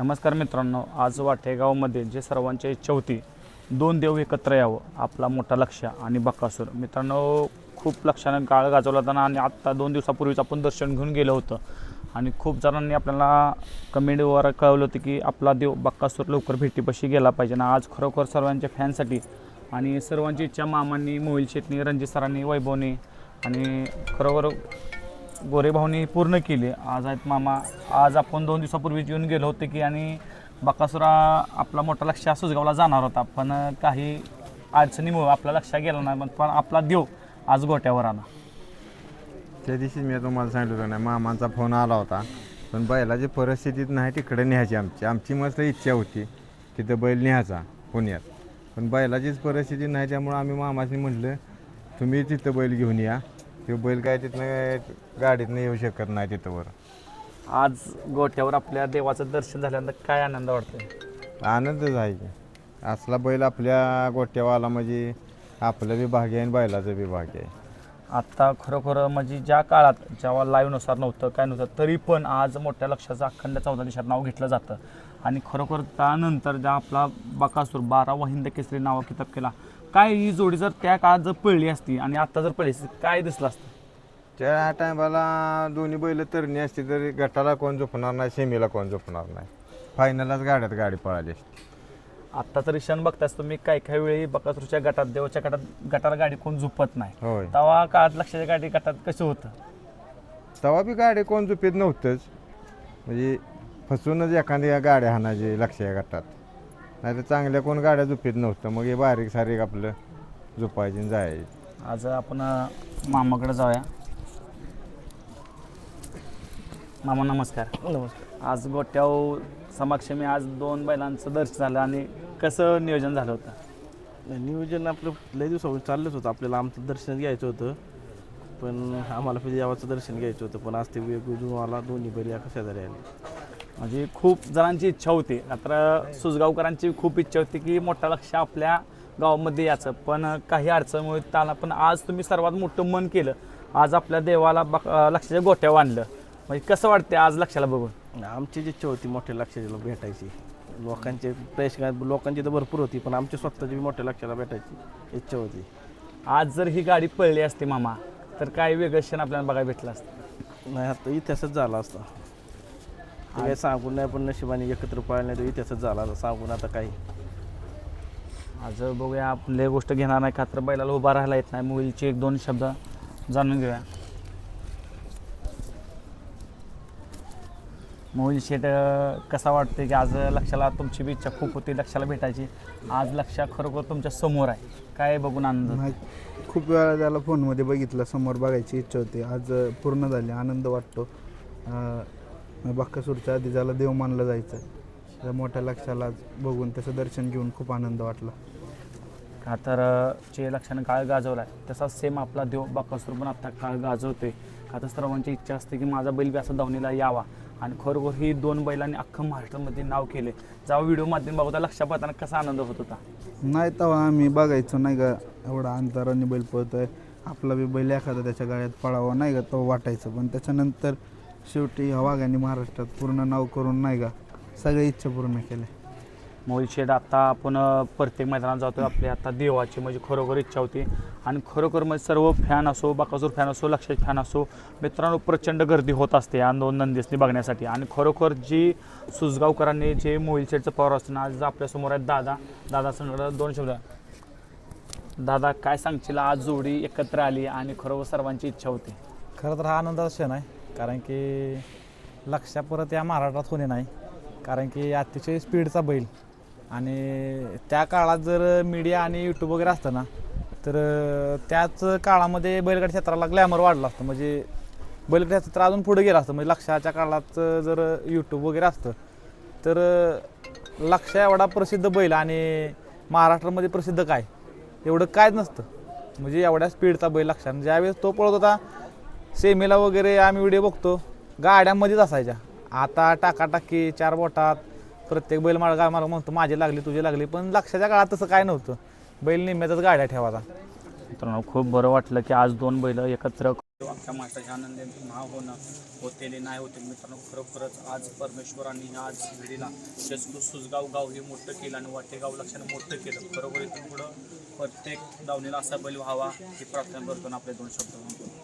नमस्कार मित्रांनो आज वाटेगावमध्ये जे सर्वांची इच्छा होती दोन देव एकत्र यावं आपला मोठा लक्ष आणि बकासूर. मित्रांनो खूप लक्षानं काळ गाजवला होता आणि आत्ता दोन दिवसापूर्वीच आपण दर्शन घेऊन गेलो होतं. आणि खूप जणांनी आपल्याला कमेंटवर कळवलं होतं की आपला देव बक्कासूर लवकर भेटीपाशी गेला पाहिजे. ना आज खरोखर सर्वांच्या फॅनसाठी आणि सर्वांची इच्छा मामांनी मोहिल शेटनी रणजित सरांनी वैभवनी आणि खरोखर गोरेभाऊनी पूर्ण केली. आज आहेत मामा. आज आपण दोन दिवसापूर्वीच येऊन गेलो होते की आणि बकासुरा आपला मोठा लक्ष सुजगावला जाणार होता. पण काही अडचणीमुळे आपला लक्ष गेला नाही. पण- पण आपला देव आज गोट्यावर आला. त्या दिवशी मी तुम्हाला सांगितलं होतं नाही मामांचा फोन आला होता. पण बैलाची परिस्थितीत नाही तिकडे न्यायची आमची. आमची मस्त इच्छा होती तिथं बैल न्यायचा पुण्यात. पण बैलाचीच परिस्थिती नाही त्यामुळं आम्ही मामाशी म्हटलं तुम्ही तिथं बैल घेऊन या. ते बैल काय तिथनं गाडीतनं येऊ शकत नाही तिथं वर. आज गोट्यावर आपल्या देवाचं दर्शन झाल्यानंतर काय आनंद वाटतोय? आनंदच आहे की. असला बैल आपल्या गोट्यावर आला म्हणजे आपलं बी भाग्य आहे आणि बैलाचं बी भाग्य आहे. आत्ता खरोखर म्हणजे ज्या काळात जेव्हा लाईव्हनुसार नव्हतं काय नव्हतं तरी पण आज मोठ्या लक्षाचं अखंड चौदा दिवसात नाव घेतलं जातं. आणि खरोखर त्यानंतर ज्या आपला बकासूर बारावा हिंद केसरी नावा किताब केला काय ही जोडी जर त्या काळात जर पळली असती आणि आत्ता जर पळली असती काय दिसलं असतं? त्या टायमाला दोन्ही बैल तरणी असती तरी गटाला कोण झोपणार नाही सेमीला कोण झोपणार नाही. फायनलच गाड्यात गाडी पळाली असती. आत्ता तरी क्षण बघताच तुम्ही काही काही वेळी बकासूरच्या गटात देवाच्या गटात गटाला गाडी कोण झुपत नाही. होय. तेव्हा काळात लक्षाच्या गाडी गटात कसं होतं? तेव्हा बी गाडी कोण झोपेत नव्हतंच. म्हणजे फसूनच एखाद्या गाड्या हाणायची लक्ष या गटात. नाही तर चांगल्या कोण गाड्या झोपेत नव्हतं. मग हे बारीक सारीक आपलं झोपायची आणि जायची. आज आपण अ, मामाकडे जाऊया. मामा नमस्कार. नमस्कार. आज गोट्याव समक्षमी आज दोन बैलांचं दर्शन झालं आणि कसं नियोजन झालं होतं? नियोजन आपलं लय दिवसापासून चाललंच होतं. आपल्याला आमचं दर्शन घ्यायचं होतं. पण आम्हाला पहिले देवाचं दर्शन घ्यायचं होतं. पण आज ते वेगवेगळं मला दोन्ही बैल एका शेजारी आले. म्हणजे खूप जणांची इच्छा होती. मात्र सुसगावकरांची खूप इच्छा होती की मोठा लक्ष आपल्या गावामध्ये याचं पण काही अडचणमुळे त्याला पण आज तुम्ही सर्वात मोठं मन केलं. आज आपल्या देवाला अ, लक्षाच्या गोट्यावर आणलं म्हणजे कसं वाटते आज लक्षाला बघून? आमची जी इच्छा होती मोठ्या लक्षाला भेटायची. लोकांचे प्रेक्षक लोकांची तर भरपूर होती पण आमची स्वतःची बी मोठ्या लक्षाला भेटायची इच्छा होती. आज जर ही गाडी पळली असती मामा तर काय वेगळं क्षण आपल्याला बघायला भेटलं असतं. नाही आता इतिहासच झाला असता. काही सांगून नाही पण नशिबाने एकत्र पाळणे तर इतिहासच झाला सांगून आता काही. आज बघूया आपले गोष्ट घेणार नाही. का तर बैलाला उभा राहायला येत नाही. मुलीचे एक दोन शब्द जाणून घेऊया. मोहिल शेट कसा वाटते की आज लक्षाला तुमची बी इच्छा खूप होती लक्षाला भेटायची. आज लक्षा खरोखर तुमच्यासमोर आहे. काय बघून आनंद नाही खूप वेळा त्याला फोनमध्ये बघितलं समोर बघायची इच्छा होती. आज पूर्ण झाली आनंद वाटतो. बक्कासूरच्या आधी ज्याला देव मानलं जायचं. त्या मोठ्या लक्षाला आज बघून त्याचं दर्शन घेऊन खूप आनंद वाटला. का तर जे लक्षानं काळ गाजवला आहे तसा सेम आपला देव बाकासूर पण आता काळ गाजवतोय. का तर सर्वांची इच्छा असते की माझा बैल बी असा धावणीला यावा. आणि खरोखर ही दोन बैलांनी अख्खं महाराष्ट्रामध्ये नाव केले जेव्हा व्हिडिओ माध्यम बघता लक्षात पाहताना कसा आनंद होत होता? नाही तेव्हा आम्ही बघायचो नाही का एवढा अंतराने बैल पळतोय. आपला बी बैल एखादा त्याच्या गाड्यात पळावा नाही का तो वाटायचं. पण त्याच्यानंतर शेवटी ह्या वाघांनी महाराष्ट्रात पूर्ण नाव करून नाही का सगळ्या इच्छा पूर्ण केल्या मोहित शेठ आता आपण अं, प्रत्येक मैदानात जातो आपली आता देवाची म्हणजे खरोखर इच्छा होती. आणि खरोखर म्हणजे सर्व फॅन असो बाकासूर फॅन असो लक्षात फॅन असो मित्रांनो प्रचंड गर्दी होत असते या दोन नंदीसनी बघण्यासाठी. आणि खरोखर जी सुसगावकरांनी जे मोहिल शेठचं पॉवर असतं ना आज आपल्यासमोर आहेत दादा. दादा संगड दोन शब्द. दादा काय सांगशील? आज जोडी एकत्र आली आणि खरोखर सर्वांची इच्छा होती. खरं तर हा आनंदाचा क्षण आहे. कारण की लक्षा परत या महाराष्ट्रात होणे नाही. कारण की अतिशय स्पीडचा बैल. आणि त्या काळात जर मीडिया आणि यूट्यूब वगैरे असतं ना तर त्याच काळामध्ये बैलगाडी क्षेत्राला ग्लॅमर वाढलं असतं. म्हणजे बैलगाडी क्षेत्र अजून पुढे गेलं असतं. म्हणजे लक्षाच्या काळात जर यूट्यूब वगैरे असतं तर लक्ष एवढा प्रसिद्ध बैल आणि महाराष्ट्रामध्ये प्रसिद्ध काय? एवढं कायच नसतं. म्हणजे एवढ्या स्पीडचा बैल लक्षात. ज्यावेळेस तो पळत होता सेमीला वगैरे आम्ही व्हिडिओ बघतो. गाड्यांमध्येच असायच्या. आता टाकाटाकी चार बोटात प्रत्येक बैल मार्ग मार्ग म्हणतो माझी लागली तुझी लागली. पण लक्षाच्या काळात तसं काय नव्हतं. बैल निम्म्यातच गाड्या ठेवायचा. मित्रांनो खूप बरं वाटलं की आज दोन बैल एकत्र अख्ख्या महाराष्ट्राच्या आनंदाचे महा होणं होतेले नाही होते मित्रांनो खरोखरच आज परमेश्वरांनी आज घडीला जसकू सुसगाव गाव हे मोठं केलं आणि वाटेगाव लक्षानं मोठं केलं खरोखर इथून पुढं प्रत्येक दावणीला असा बैल व्हावा ही प्रार्थना करतो आणि आपले दोन शब्द म्हणतो.